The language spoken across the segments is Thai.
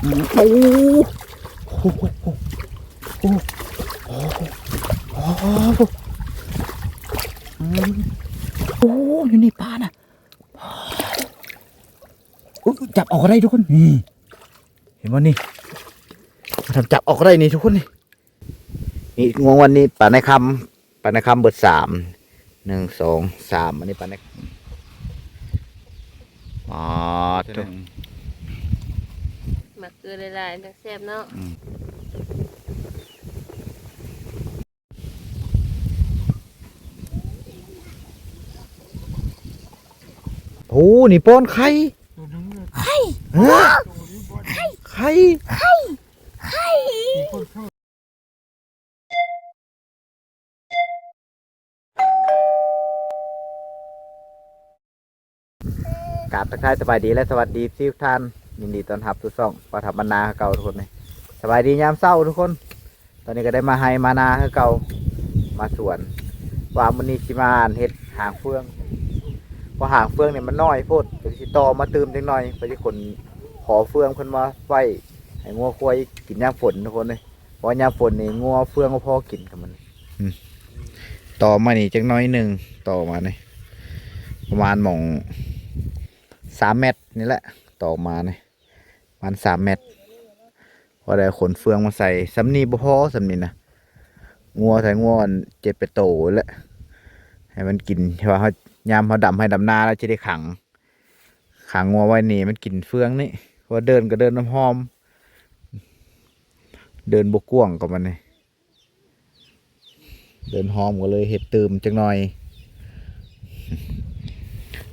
โอ้โหโอ้โหโอ้โหโอ้โหอืมโอ้โหอยู่ในป่าน่ะอุ๊ยจับออกได้ทุกคนนี่เห็นมั้นี่ทำจับออกได้นี่ทุกคนนี่นี่งวงวันนี้ป่าในคำป่าในคำเบิดสามหนึ่งสองสามอันนี้ป่าในอ๋อทุกหมักเก ลือหลายๆจังแซ่บเนาะโอ้นี่ป้อนไข่ไข่ไข่ไข่กราบทักทายสบายดีและสวัสดีทุกท่าน ยินดีต้อนรับทุกช่องปฐมนาเก่าทุกคนเลยสบายดียามเศร้าทุกคน ตอนนี้ก็ได้มาให้มานาเก่ามาสวนว่ามันนี้ชิมานเห็ดหางเฟืองพอหางเฟืองเนี่ยมันน้อยโพดไปสิตอมาเติมจังหน่อยไปที่คนขอเฟืองเพิ่นมาไว้ให้งัวควายกินยามฝนทุกคนเลยเพราะยามฝนนี่งัวเฟืองก็พอกินกับมันต่อมานี่จังน้อยหนึ่งต่อมานี่ประมาณหมองสามเมตรนี่แหละ ต่อมานี่ ระมาณสามเมตรพอได้ขนเฟืองมาใส่สำนีบ่พอสำนีนะงัวใส่งัวนเจ็ดไปโตแล้วให้มันกินใช่ป่ะเขายามเขาดำให้ดำนาแล้วจะได้ขัง ขังงัวไว้นี่มันกินเฟืองนี่เพราะเดินก็เดินน้ำหอม เดินบกกวางกับมันนี่เดินหอมก็เลยเห็ดตืมจังหน่อย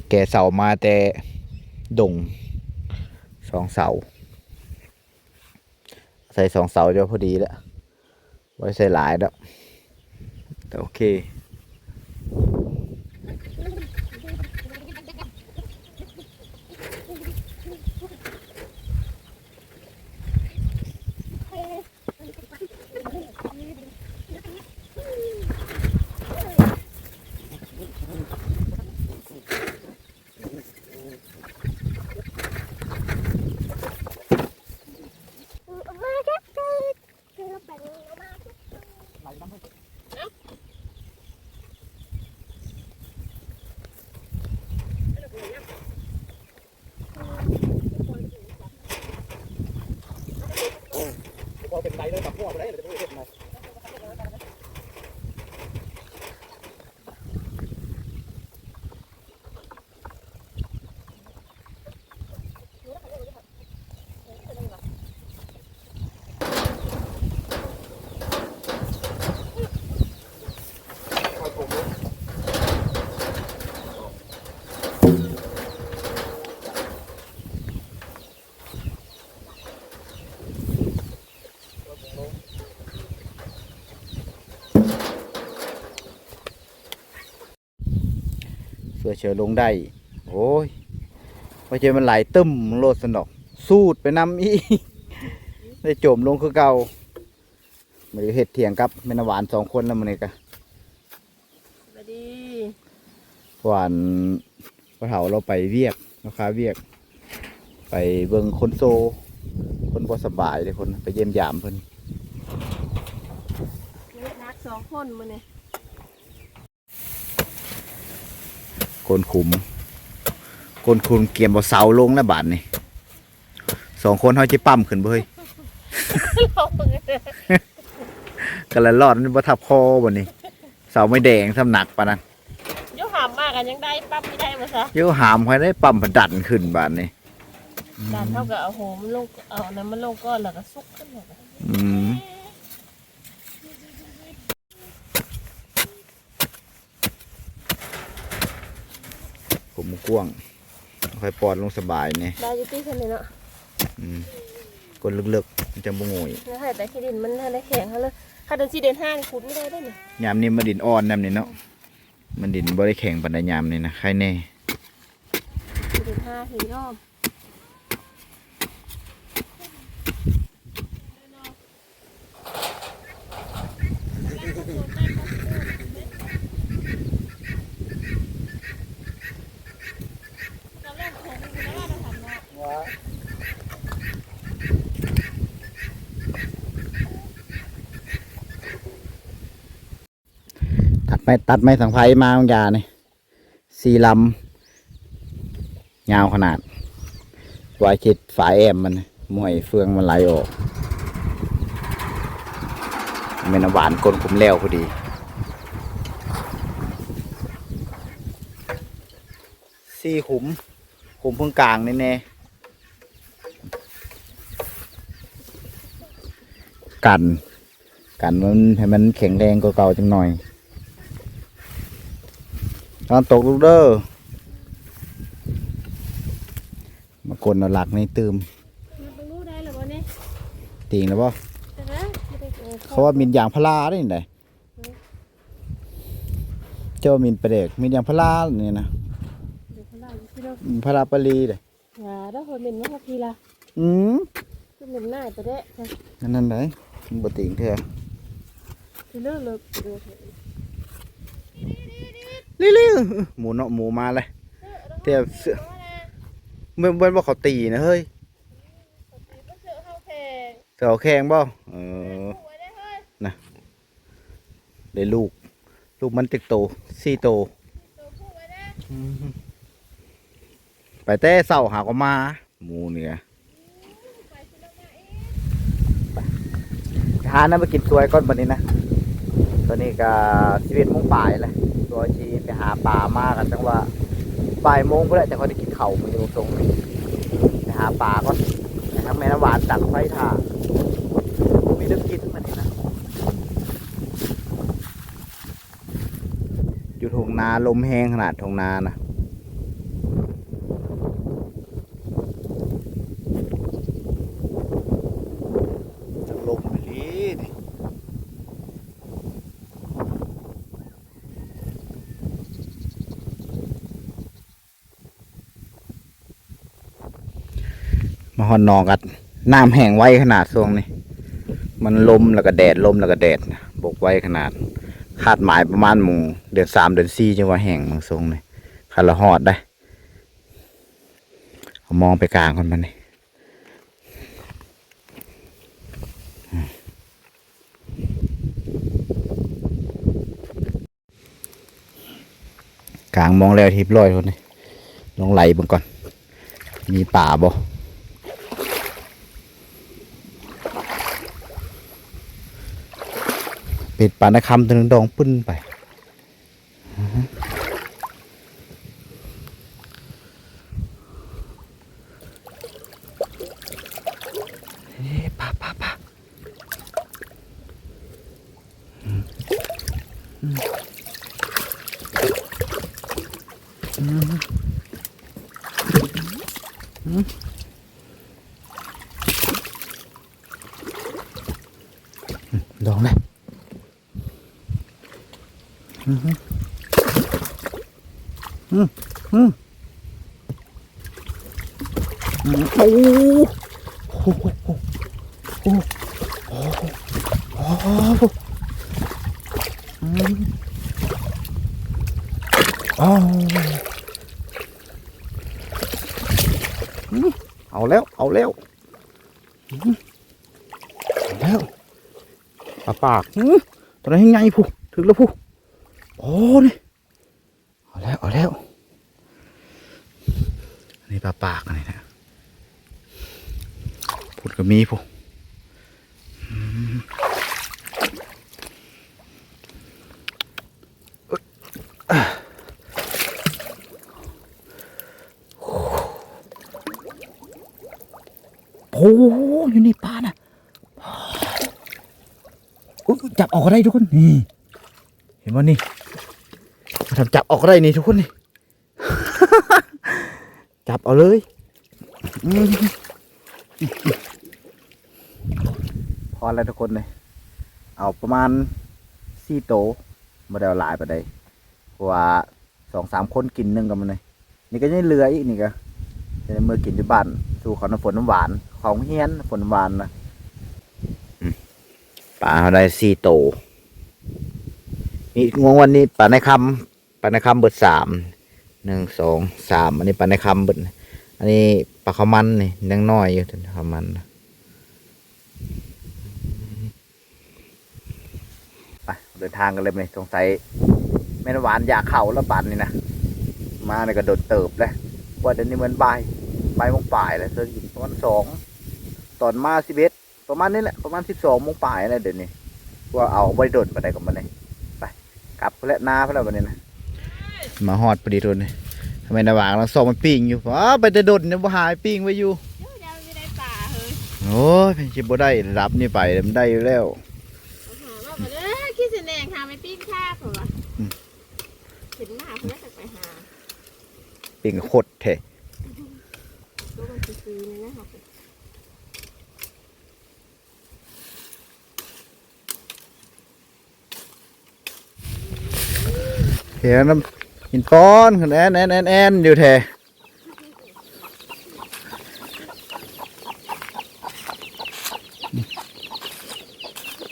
แกเสามาแต่ดงสองเสา ใส่สองเสาจะพอดีแล้ว ไว้ใส่หลายแล้วแต่โอเค เสือ เชือลงได้โอ้ยพอเจอมันไหลตึมโลดสนอก สูดไปนำอีได้จมลงคือเก่าไม่ได้เห็ดเถียงกับแม่นำหวานสองคนแล้วมันนี่กะสวัสดีหวานพอเถาเราไปเวียกลูกค้าเวียก ไปเบิ่งคนโซ คนบ่สบายเลยคนไปเยี่ยมยามเพิ่นเล็กนักสองคนมื้อนี้ คนขุมคนคุมเกียมบ่เสาลงแล้วบาดนี่สองคนเขาจะปั้มขึ้นบ่เฮ้ยเราเพิ่งกันละรอดมันบ่ทับคอบ่นี่เสาไม่แดงสำหนักปานนั้นยกหามมากกันยังได้ปั๊บไม่ได้มาซะเดี๋ยวหามใครได้ปั๊มผดันขึ้นบาดนี่ด่านเท่ากับเอาโหมันลงเอาน้ำมันลงก้อนแล้วก็ซุกขึ้นมาอืมผม กว้างค่อยปอดลงสบายนี่ได้อยุติคนนี้เนาะอืมกดลึกๆมันจะบ่งอยแล้วให้แต่ขี้ดินมันให้ได้แข็งเขาเลยถ้าเดินซีเดินห้างขุดไม่ได้ด้วยเนี่ยยามนี้มันดินอ่อนนำนี่เนาะมันดินบ่ได้แข็งปานใดยามนี่นะใครแน่ซีเดินห้างหินยอม ไปตัดไม้สังไพมาบางยานี่สี่ลำยาวขนาดไวายคิดฝายแอมมันมวยเฟืองมันไหลออกเป็นหวานกลนคุมแล้วพอดีสี่ขุมขุมเพิ่งกลางนี่แน่กัน กันมันให้มันแข็งแรงกว่าเก่าจังหน่อย ตอนตกลูกเด้อมากดเอาหลักในตืมมันไปรู้ได้หรือวะเนี่ยติงแล้วป่ะแต่นะไม่ได้เออเขาว่ามินยางพาราได้ยังไงเจ้ามินประเดกมินยางพาราเนี่ยนะเดี๋ยวเขาเล่าอยู่ที่เรามินพาราปลีเลยอย่าแล้วคนเป็นว่าพี่ละอืมคือเป็นหน้าตัวเด้ค่ะนั่นนั่นไหนมันบ่ติงเถอะคือเลิกเลิกเลิกลิวๆหมูเนาะหมูมาเลยเทียบเสือเมื่อเมื่อว่าเขาตีนะเฮ้ยเสือเขาแข่งบ่เออได้ลูก ลูกมันติกโตสี่โตอืมไปแต่เศร้าหาก็มา หมูเนี่ยไปหาน้ำมากินสวยก่อนบันนี้นะ ตอนนี้ก็สิบเอ็ดโมงปลายเลย ตัวชีไปหาปลามากันจังว่าบ่ายโมงเพื่อจะเขาได้กินเข่ามันอยู่ตรงนี้ไปหาปลาก็นะครับแม่น้ำหวานตักไฟถ่ามีเรื่องกินมันนี่นะอยู่ทงนาลมแห้งขนาดทงนานะลมไปลีนี่มาห อนนอกัดน้ำแห้งไว้ขนาดทรงนี่มันลมแล้วก็แดดลมแล้วก็แดดบกไว้ขนาด คาดหมายประมาณหมู่เดือนสามเดือนสี่จังว่าแห่งบางทรงเลยคาละหอดได้เอามองไปกลางคนมันนี่กลางมองแล้วทิพย์ลอยคนนี้ลองไหลเบิ่งก่อน มีป่าบ่ เปิดปานะคำตัวนึงดองปึ้นไปเอ๊ะป่าป่าป่าอืมอืมอืมอืมดองเลย อืมอืมอืมอืมโอ้โหโอ้โหโอ้โหโอ้โหโอ้โหอืมอ้าวอืมเอาแล้ว เอาแล้วเอาแล้วปลาปากอืมตัวนั้นยังไงผู้ถึงแล้วผู้ โอ้นี่เอาแล้วเอาแล้วนนี้ปลาปากอันนี้นะพูดก็มีผู้โอ้อยู่ในป่าน่ะจับออกก็ได้ทุกคน นี่ เห็นว่านี่ ทำจับออกได้นี่ทุกคนนี่ จับเอาเลยพอแล้วทุกคนเลยเอาประมาณสี่โตมาได้เอาหลายไปได้เพราะว่าสองสามคนกินหนึ่งกันมันเลยนี่ก็ยังเหลืออีกนี่ก็เมื่อกินที่บ้านสู่เขาน้ำฝนน้ำหวาน ของเฮียนฝนน้ำหวานนะปลาได้สี่โตนี่งวงวันนี้ปลาในคำ ลาในคำเบิดสามหนึ่งสองสามอันนี้ปลาในคำเบิดอันนี้ปลาขมันนี่ยังน้อยอยู่แต่ขมันไปเดินทางกันเลยไหมสงสัยแม่นหวานอยากเข่าแล้วบันนี่นะมาในกระโดดเติบเลยว่าเดี๋ยวนี้เหมือนบ่ายบ่ายโมงป่ายเลยเธอกินประมาณสองตอนมาสิบเอ็ดประมาณนี้แหละประมาณสิบสองโมงป่ายเลยเดี๋ยวนี้ว่าเอาบริโดดมาได้กับมันเลยไปกลับแล้วนาเพื่อนวันนี้นะ มาฮอดพอดีทุนนี่ทำไมนาวางแล้วซองมันปิ้งอยู่ว้าไปแต่โดดเนี่ยบ่หายปิ้งไว้อยู่เดี๋ยวยังไม่ได้ป่าเฮ้ยโอ้ยเป็นชิบ่ได้รับนี่ไปมันได้อยู่แล้วเอาหาว่าไปเด้อขี้สิแนงหาไปปิ้งข้าวเหรออืมเห็นหน้าเพื่อนจะไปหาปิ้งโคตรเท่ตัวมันซื้อๆเลยนะครับเห็นน้ำ หินป้อนขึ้นแอนแอนแอนแอนอยู่แท้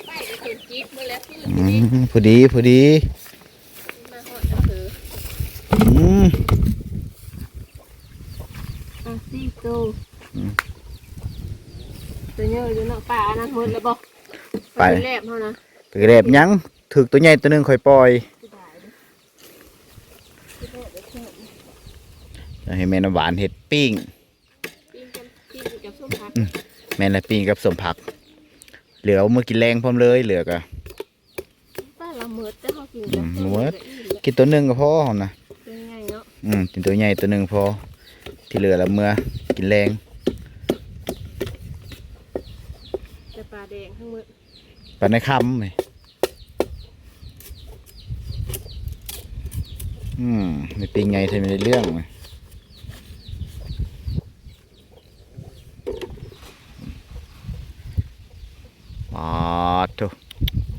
ไปจะเห็นจิ๊บมาแล้วคืออืมพอดีพอดีมาหอดจะถืออืมอะสี่ตัวอืมตัวเยอะอยู่เนาะป่าอันนั้นหมดแล้วบอกไปแลบเท่านะไปกระเดบยังถึกตัวใหญ่ตัวหนึงค่อยปล่อย ที่ได้เด้อที่ได้เด้อแค่ แล้วให้แม่น้ำหวานเห็ดปิ้งปิ้งกันปิ้งกับส้มผักแม่นละปิ้งกับสมผัก เหลือเอามื่อกินแรงพร้อมเลยเหลือกอะป้าละเมิดแต่เขากินอืกับมส้มเมิดกับอิ่มแล้วกินตัวหนึงก็พอหั่นนะเป็นไงเนาะอืมกินตัวใหญ่ตัวหนึงพอ ที่เหลือแล้วเมื่อกินแรงแต่ปลาแดงทั้งหมดปานในคำนี่อืมไม่ปิ้งไงใช่ไหมในเรื่องเลย อ๋อตัว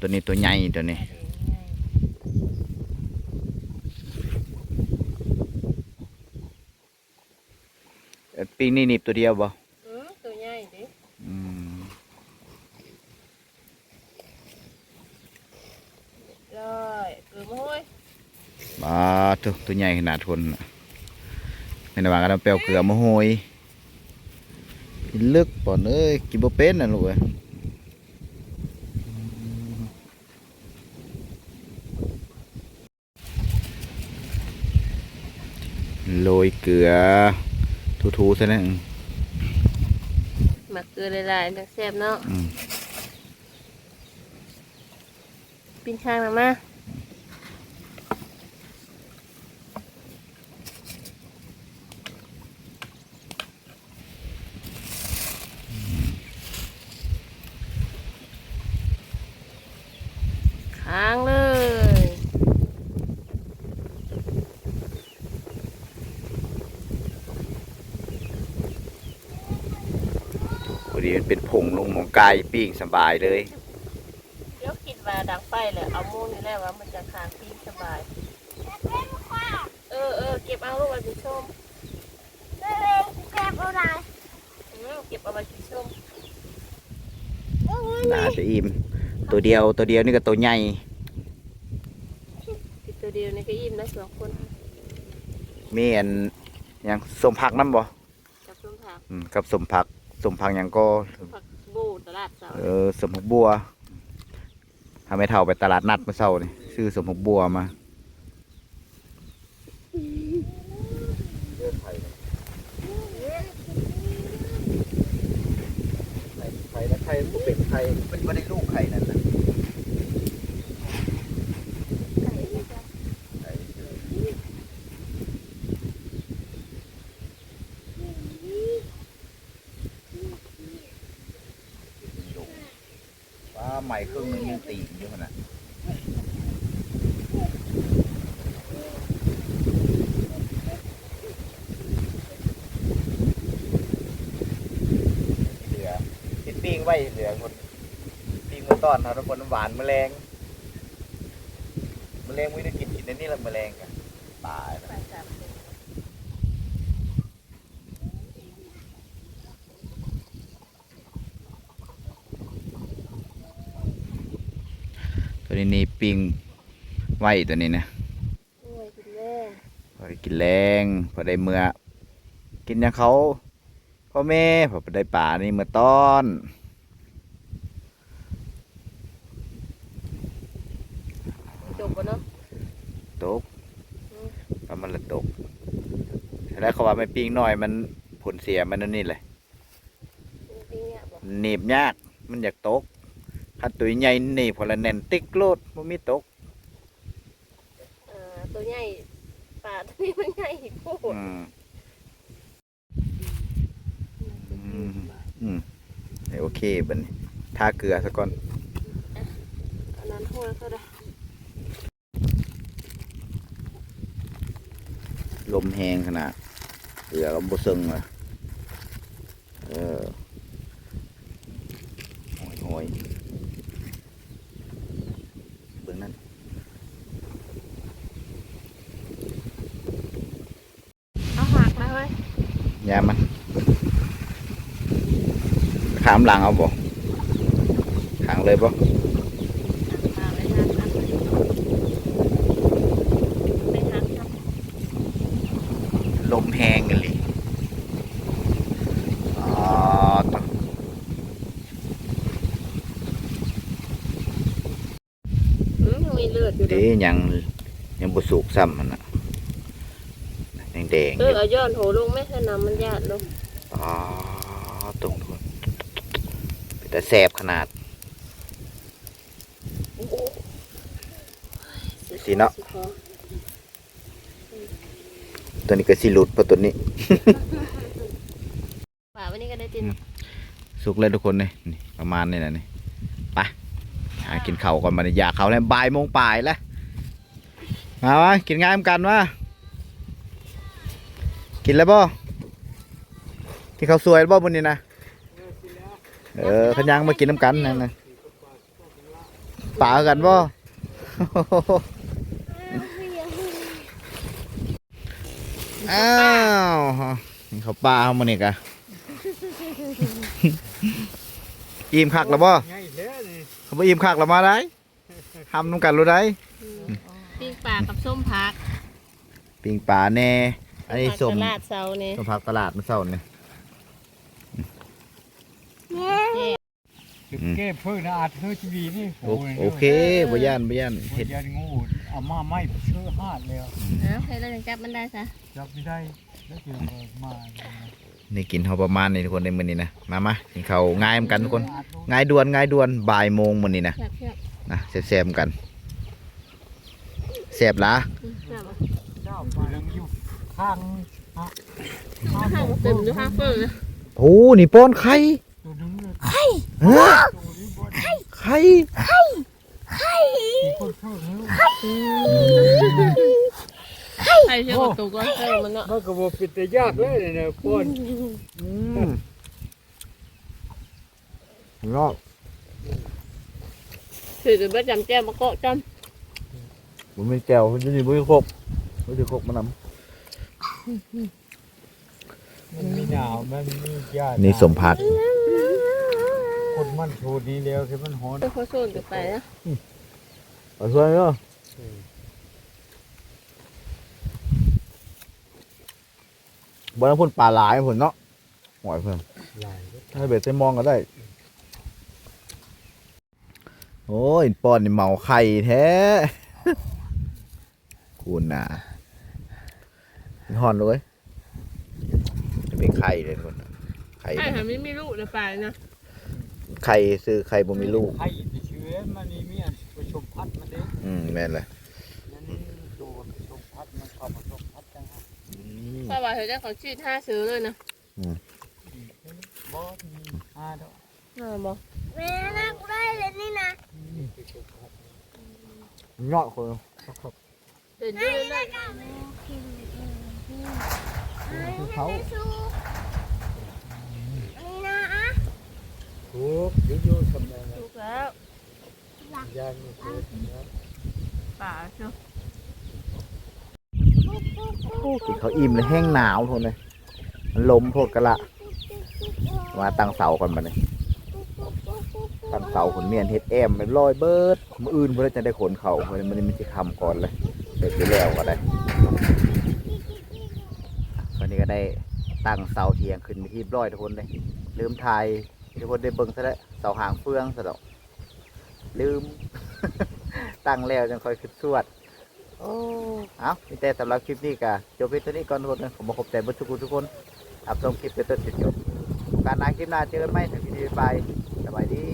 ตัวนี้ตัวใหญ่ตัวนี้เอ่อปิ้งนี่หนีบตัวเดียวบ่เออตัวใหญ่ดิอืมเลยเกลือมาห้ยมาตัวตัวใหญ่ขนาดทนน่ะในระหว่างการเปลวเกลือมาโหยกินลึกป่อนเอ้ยกินบ่เป็นน่ะลูกเอ้ย โรยเกลือ ทูๆซะนะหมักเกลือหลายๆนักแซ่บเนาะอืมปิ้งข้างนะมาค้างเลย พอดีมัน เป็นผงลงหมองกายปิ้งสบายเลยเดี๋ยวคิดว่าดังไฟเลยเอามูนี่แหละว่ามันจะค้างปิ้งสบาย เออเออเก็บเอาลูกเอาไปชมเก็บอะไรอืมเก็บเอาไปชมน่าจะอิ่มตัวเดียวตัวเดียวนี่ก็ตัวใหญ่ติดตัวเดียวนี่ก็อิ่มนะสองคนมีอันหยังสมผักน้ำบ่กับส้มผักอืมกับสมผัก สมผักหยังก็ผักบูตลาดเสาเออสมผักบัวทำให้เท่าไปตลาดนัดเมื่อเช้านี่ซื้อสมผักบัวมาไข่แล้วไข่ก็เป็นไข่เป็นไม่ได้ลูกไข่นั่นนะว่าใหม่เครื่องนึงยังตีอยู่ขนาดเหลือติดปิ้ง ไว้เหลือคนปิ้งมาต้อนเอาทุกคนหวานแมลงแมลงไม่ได้กินกินในนี่แหละแมลงกันตายแล้วไปสามคนตัวนี้นี่ปิ้งไว้ตัวนี้นะโอ้ยกินแม่พอได้กินแรงพอได้เมื่อ กินอย่างเขาพ่อแม่พอได้ป่านี่เมื่อต้อน จบปะเนาะ ตัว ตก ปลามันละตกแล้วเขาว่าไม่ปิ้งน้อยมันผลเสียมันนั่นนี่แหละปีเนี้ยบอกหนีบยากมันอยากตกถ้าตัวใหญ่หนีบพอละแน่นติ๊กโลดมันมีตกเอ่อตัวใหญ่ปลาตัวนี้มันใหญ่โคตรอืมอืมอืมโอเคบัดนทาเกลือซะก่อนอันนั้นโหดเขาได้ ลมแหงขนาดเกลือก็บ่ซึงอะเออโอ้ยโอ้ยเบิ่งนั่นเอาหักนะเว้ยยามันขามหลังเอาบ่ขางเลยบ่ หักมาไว้หักหักไปหักครับ ลมแหงกันเลยอ๋อต้อง อืมยังมีเลือดอยู่เล เด้ ย ยังยังบ่สุก ซ้ำมันน่ะแดงๆเอออยู่เอาย้อนโหลงไม่ให้น้ำมันหยาดลงอ๋อตรงทุนแต่แสบขนาดโอ้โหสิเนาะตัวนี้ก็สิหลุดเพราะตัวนี้ป่าวันนี้ก็ได้ตินสุกเลยทุกคนนี่นี่ประมาณนี้นะนี่ไปหากินข้าวก่อนมาเนี่ยอยากข้าวแล้วบ่ายโมงปลายแล้ว มาวะกินง่ายมกันวะกินแล้วบ่กินข้าวสวยแล้วบ่บนนี้นะเออขยังมากินน้ำกันนั่นนะป่ากันบ่อ้าวเขาวปลาเขามาเนี่ยกะอิ่มคักแล้วบ่ง่าวนี่เขาบ่อิ่มคักแล้วมาได้ทำน้ำกันรู้ได้ ปิ้งปลากับส้มผักปิงปลาแน่ อันนี้ผักส้มตลาดเซาเนี่ยส้มผักตลาดมันเศร้าเนี่ยอืมเก็บเพิ่งนะอาจเธอชีวีนี่โอโอเคบ่ย่านบ่ย่านเห็เห็ดดยันงูเอามาไม่เชื่อหาดแล้วเอ้าให้เราจังจับมันได้ซะจับไม่ได้แล้วเดี๋ยวมานี่กินเขาประมาณนี้ทุกคนในมื้อนี้นะมามากินข้าวง่ายเหมือนกันทุกคนง่ายด่วนง่ายด่วนบ่ายโมงมื้อนี้นะแซ่บแซ่บนะแซ่บๆเหมือนกัน แซ่บหละอืมแซ่บอะเจ้าไปลังอยู่ข้างฮะข้างเต็มอยู่ข้างเฟิร์นเลยโอ้นี่ป้อนไข่ตัวนึงเลยเฮ้ยตัวนี้บนไข่มีคนเข้าแล้วใครเชื่อกับตัวก็เออมันเนาะมันก็บอกปิดแต่ยากเลยเนี่ยป้อนอืมงอกถือเป็นประจำแจ้มมาเกาะจ มันไม่แก้วมันจะมีบุ้ยครบบุ้ยครบมันนมันมีหนาวมันมียากำนี่สมผักคนมันโชดนี้แล้วคือมันหอนำเป็นข้อส่วนกันไปนะเอาช่วยเนาะบนนั้นพุ่นปลาหลายพุ่นเนาะหอยเพิ่มหลายให้เบ็ดใส่มองก็ได้ โอ้ยปอนนี่เมาไข่แท้ คุณน่ะเป็นหอนเลยจะเป็นไข่เลยคนน่ะไข่ไอ้หาไม่มีลูกเลยไปนะไข่ซื้อไข่บ่มีลูกไข่ไปเชื้อมันนี่มีอันผสมพัดมันเด้อืมแม่นเลยนั่นนี่ตัวผสมพัดมันเข้าผสมพัดจังฮะเพราะว่าเธอจะขอชื่อท่าซื้อเลยนะบอสมีห้าดอกน่าบอกแม่น่ากูได้เลยนี่นะเงาะคน เดี๋ยวดูเลยเขานี่นะอะถูกยุ่ยๆทำได้ถูกแล้วยางนี่ถูกนะป่าชียวกินเขาวอิ่มเลยแห้งหนาวทนเลยมันลมโพดกะละมาตั้งเสาก่อนมาเลยตั้งเสาขนเมียนเฮ็ดแอมเป็นรอยเบิร์ดมืออื่นเพื่อจะได้ขนเขาเพื่อมันมันจะคำก่อนเลย เด็กไปแล้วก็ได้วันนี้ก็ได้ตั้งเสาเทียงขึ้นไปที่ร้อยทุกคนเลยลืมทายทุกคนได้เบิ่งซะแล้วเสาหางเฟืองซะดอกลืม ตั้งแล้วจังค่อยขึ้นสวดโอ้เอามีแต่สำหรับคลิปนี้ก็จบเพียงเท่านี้ก่อนทุกคนนะผมขอบใจบรรทุกคนทุกคนอัพชมคลิปเป็นต้นจนจบการนาคลิปหน้าเจอกันไหมถึงที่ดีไปสบายดี